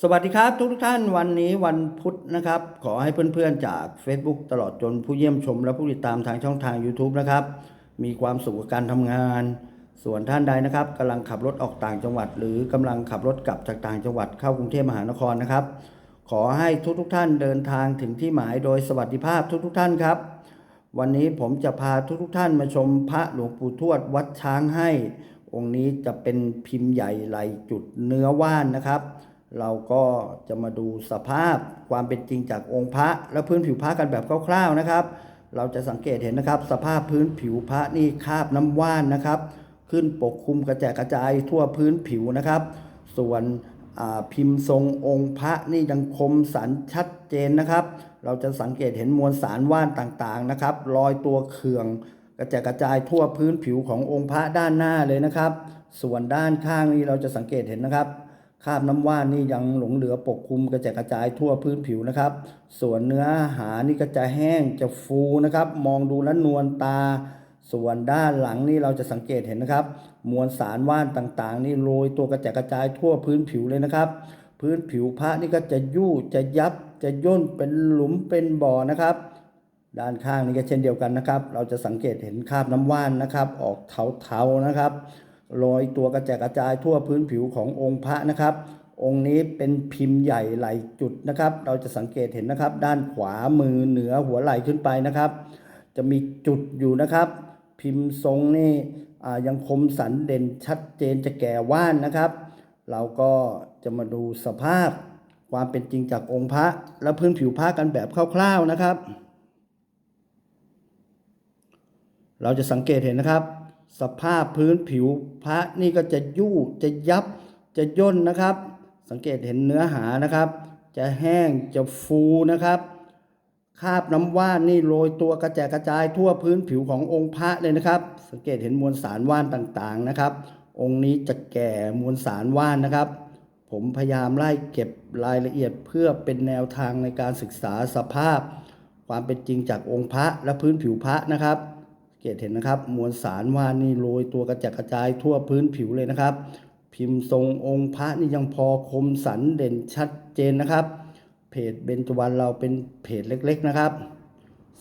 สวัสดีครับทุกท่านวันนี้วันพุธนะครับ ขอให้เพื่อนๆจาก Facebook ตลอดจนผู้เยี่ยมชมและผู้ติดตามทางช่องทาง YouTube นะครับ มีความสุขกับการทำงาน ส่วนท่านใดนะครับกำลังขับรถออกต่างจังหวัด หรือกำลังขับรถกลับจากต่างจังหวัดเข้ากรุงเทพมหานครนะครับ ขอให้ทุกๆท่านเดินทางถึงที่หมายโดยสวัสดิภาพทุกๆท่านครับ วันนี้ผมจะพาทุกๆท่านมาชมพระหลวงปู่ทวดวัดช้างให้ องค์นี้จะเป็นพิมพ์ใหญ่ไหลจุดเนื้อว่านนะครับ เราก็จะมาดูสภาพความเป็นจริงจากองค์พระ และพื้นผิวพระกันแบบคร่าวๆนะครับ เราจะสังเกตเห็นนะครับ สภาพพื้นผิวพระนี่คาบน้ำว่านนะครับ ขึ้นปกคลุมกระจายกระจายทั่วพื้นผิวนะครับ ส่วนพิมพ์ทรงองค์พระนี่ยังคมสันชัดเจนนะครับ เราจะสังเกตเห็นมวลสารว่านต่างๆนะครับรอยตัวเขื่องกระจายกระจายทั่วพื้นผิวขององค์พระด้านหน้าเลยนะครับ ส่วนด้านข้างนี้เราจะสังเกตเห็นนะครับ คราบน้ำว่านนี่ยังหลงเหลือปกคลุมกระจายกระจายทั่วพื้นผิวนะครับ ส่วนเนื้อหานี่ก็จะแห้งจะฟูนะครับ มองดูแล้วนวลตา ส่วนด้านหลังนี่เราจะสังเกตเห็นนะครับ มวลสารว่านต่างๆ นี่โรยตัวกระจายกระจายทั่วพื้นผิวเลยนะครับ พื้นผิวพระนี่ก็จะยู่จะยับจะย่นเป็นหลุมเป็นบ่อนะครับ ด้านข้างนี้ก็เช่นเดียวกันนะครับ เราจะสังเกตเห็นคราบน้ำว่านนะครับ ออกเทาๆนะครับ โรยตัวกระจายกระจายทั่วพื้นผิวขององค์พระนะครับ องค์นี้เป็นพิมพ์ใหญ่หลายจุดนะครับ เราจะสังเกตเห็นนะครับ ด้านขวามือเหนือหัวไหล่ขึ้นไปนะครับ จะมีจุดอยู่นะครับ พิมพ์ทรงนี่ยังคมสันเด่นชัดเจนจะแก่ว่านนะครับ เราก็จะมาดูสภาพความเป็นจริงจากองค์พระและพื้นผิวพระกันแบบคร่าวๆนะครับ เราจะสังเกตเห็นนะครับ สภาพพื้นผิวพระนี่ก็จะยู่จะยับจะย่นนะครับ สังเกตเห็นเนื้อหานะครับ จะแห้งจะฟูนะครับคราบน้ำว่านนี่โรยตัวกระจายกระจายทั่วพื้นผิวขององค์พระเลยนะครับ สังเกตเห็นมวลสารว่านต่างๆนะครับ องค์นี้จะแก่มวลสารว่านนะครับ ผมพยายามไล่เก็บรายละเอียดเพื่อเป็นแนวทางในการศึกษาสภาพ ความเป็นจริงจากองค์พระและพื้นผิวพระนะครับ เกตเห็นนะครับ มวลสารว่านนี่โรยตัวกระจายกระจายทั่วพื้นผิวเลยนะครับ พิมพ์ทรงองค์พระนี่ยังพอคมสันเด่นชัดเจนนะครับ เพจเบญจวรรณเราเป็นเพจเล็กๆนะครับ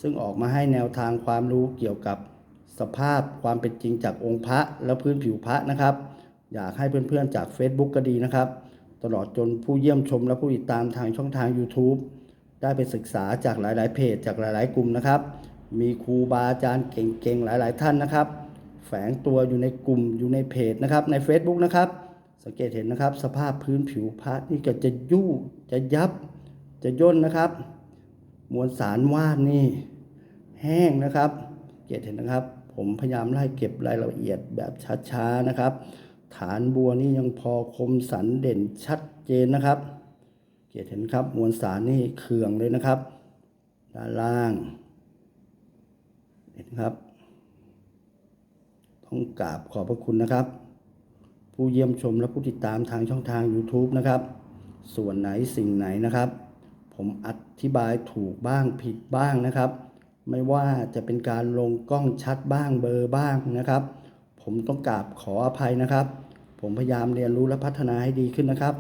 ซึ่งออกมาให้แนวทางความรู้เกี่ยวกับสภาพความเป็นจริงจากองค์พระและพื้นผิวพระนะครับ อยากให้เพื่อนๆจาก Facebook ก็ดีนะครับ ตลอดจนผู้เยี่ยมชมและผู้ติดตามทางช่องทาง YouTube ได้ไปศึกษาจากหลายๆ เพจจากหลาย ๆ กลุ่มนะครับ มีครูบาอาจารย์เก่งๆ หลายๆ ท่านนะครับ แฝงตัวอยู่ในกลุ่มอยู่ในเพจนะครับ ใน Facebook นะครับ สังเกตเห็นนะครับ สภาพพื้นผิวพระนี่ก็จะยู่จะยับ จะย่นนะครับ มวลสารว่านนี่แห้งนะครับ เกตเห็นนะครับ ผมพยายามไล่เก็บรายละเอียดแบบช้าๆนะครับ ฐานบัวนี่ยังพอคมสันเด่นชัดเจนนะครับ เกตเห็นครับมวลสารนี่เคืองเลยนะครับ ด้านล่าง นครับ ต้องกราบขอบพระคุณนะครับ ผู้เยี่ยมชมและผู้ติดตามทางช่องทาง YouTube นะครับ ส่วนไหนสิ่งไหนนะครับ ผมอธิบายถูกบ้างผิดบ้างนะครับ ไม่ว่าจะเป็นการลงกล้องชัดบ้างเบลอร์บ้างนะครับ ผมต้องกราบขออภัยนะครับ ผมพยายามเรียนรู้และพัฒนาให้ดีขึ้นนะครับ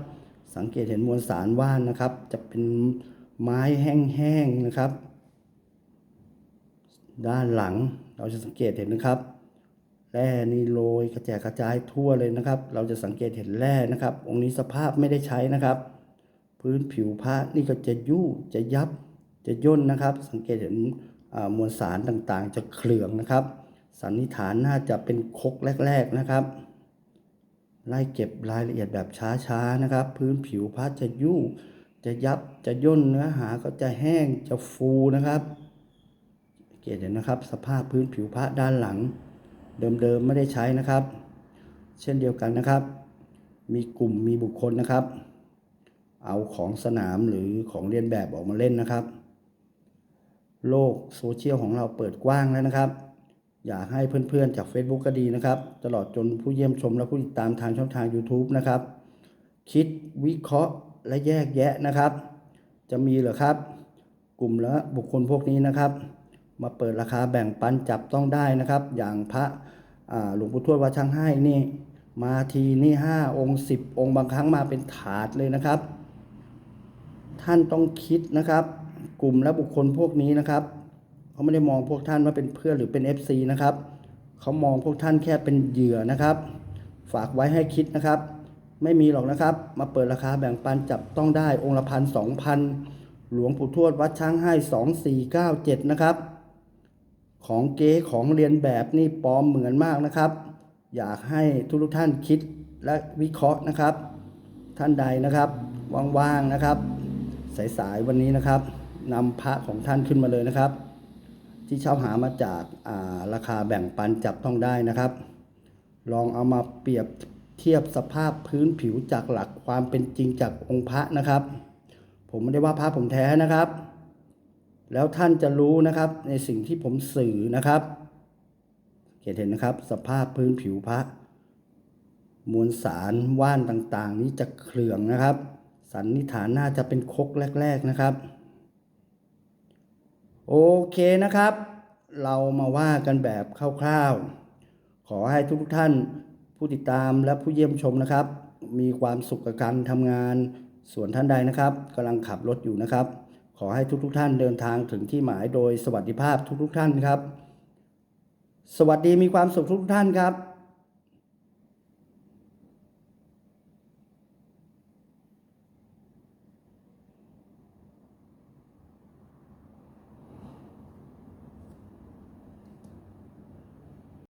สังเกตเห็นมวลสารว่านนะครับ จะเป็นไม้แห้งๆนะครับ ด้านหลังเราจะสังเกตเห็นนะครับแร่นี่โรยกระจายกระจายทั่วเลยนะครับ เราจะสังเกตเห็นแร่นะครับ องค์นี้สภาพไม่ได้ใช้นะครับ พื้นผิวพระนี่ก็จะยู่จะยับจะย่นนะครับ สังเกตเห็นมวลสารต่างๆ จะเคลืองนะครับ สันนิษฐานน่าจะเป็นคกแรก ๆนะครับ ไล่เก็บรายละเอียดแบบช้าๆนะครับ พื้นผิวพระจะยู่จะยับจะย่นเนื้อหาก็จะแห้งจะฟูนะครับ เกตเห็นนะครับ สภาพพื้นผิวพระด้านหลัง เดิมๆไม่ได้ใช้นะครับ เช่นเดียวกันนะครับ มีกลุ่มมีบุคคลนะครับ เอาของสนามหรือของเรียนแบบออกมาเล่นนะครับ โลกโซเชียลของเราเปิดกว้างแล้วนะครับ อยากให้เพื่อนๆจาก Facebook ก็ดีนะครับ ตลอดจนผู้เยี่ยมชมและผู้ติดตามทางช่องทาง YouTube นะครับ คิดวิเคราะห์และแยกแยะนะครับ จะมีเหรอครับ กลุ่มและบุคคลพวกนี้นะครับ มาเปิดราคาแบ่งปันจับต้องได้นะครับ อย่างพระหลวงปู่ทวดวัดช่างให้นี่ มาทีนี่ห้าองค์สิบองค์บางครั้งมาเป็นถาดเลยนะครับ ท่านต้องคิดนะครับ กลุ่มและบุคคลพวกนี้นะครับเขาไม่ได้มองพวกท่านว่าเป็นเพื่อนหรือเป็น FC นะครับเขามองพวกท่านแค่เป็นเหยื่อนะครับ ฝากไว้ให้คิดนะครับ ไม่มีหรอกนะครับ มาเปิดราคาแบ่งปันจับต้องได้องค์ละพันสองพันหลวงปู่ทวดวัดช้างให้สองสี่เก้าเจ็ดนะครับ ของเก๊ของเรียนแบบนี่ปลอมเหมือนมากนะครับ อยากให้ทุกทุกท่านคิดและวิเคราะห์นะครับ ท่านใดนะครับว่างๆนะครับ สายๆวันนี้นะครับนำพระของท่านขึ้นมาเลยนะครับ ที่เช่าหามาจาการาคาแบ่งปันจับต้องได้นะครับ ลองเอามาเปรียบเทียบสภาพพื้นผิวจากหลักความเป็นจริงจากองค์พระนะครับ ผมไม่ได้ว่าพระผมแท้นะครับ แล้วท่านจะรู้นะครับในสิ่งที่ผมสื่อนะครับเห็นเห็นนะครับ สภาพพื้นผิวพระ มวลสารว่านต่างๆ นี้จะเคลื่องนะครับ สันนิษฐานน่าจะเป็นคกแรก ๆนะครับ โอเคนะครับ เรามาว่ากันแบบคร่าวๆ ขอให้ทุกท่านผู้ติดตามและผู้เยี่ยมชมนะครับ มีความสุขกับการทำงานส่วนท่านใดนะครับกำลังขับรถอยู่นะครับ ขอให้ทุกๆท่านเดินทางถึงที่หมายโดยสวัสดิภาพทุกๆท่านครับ สวัสดีมีความสุขทุกๆท่านครับ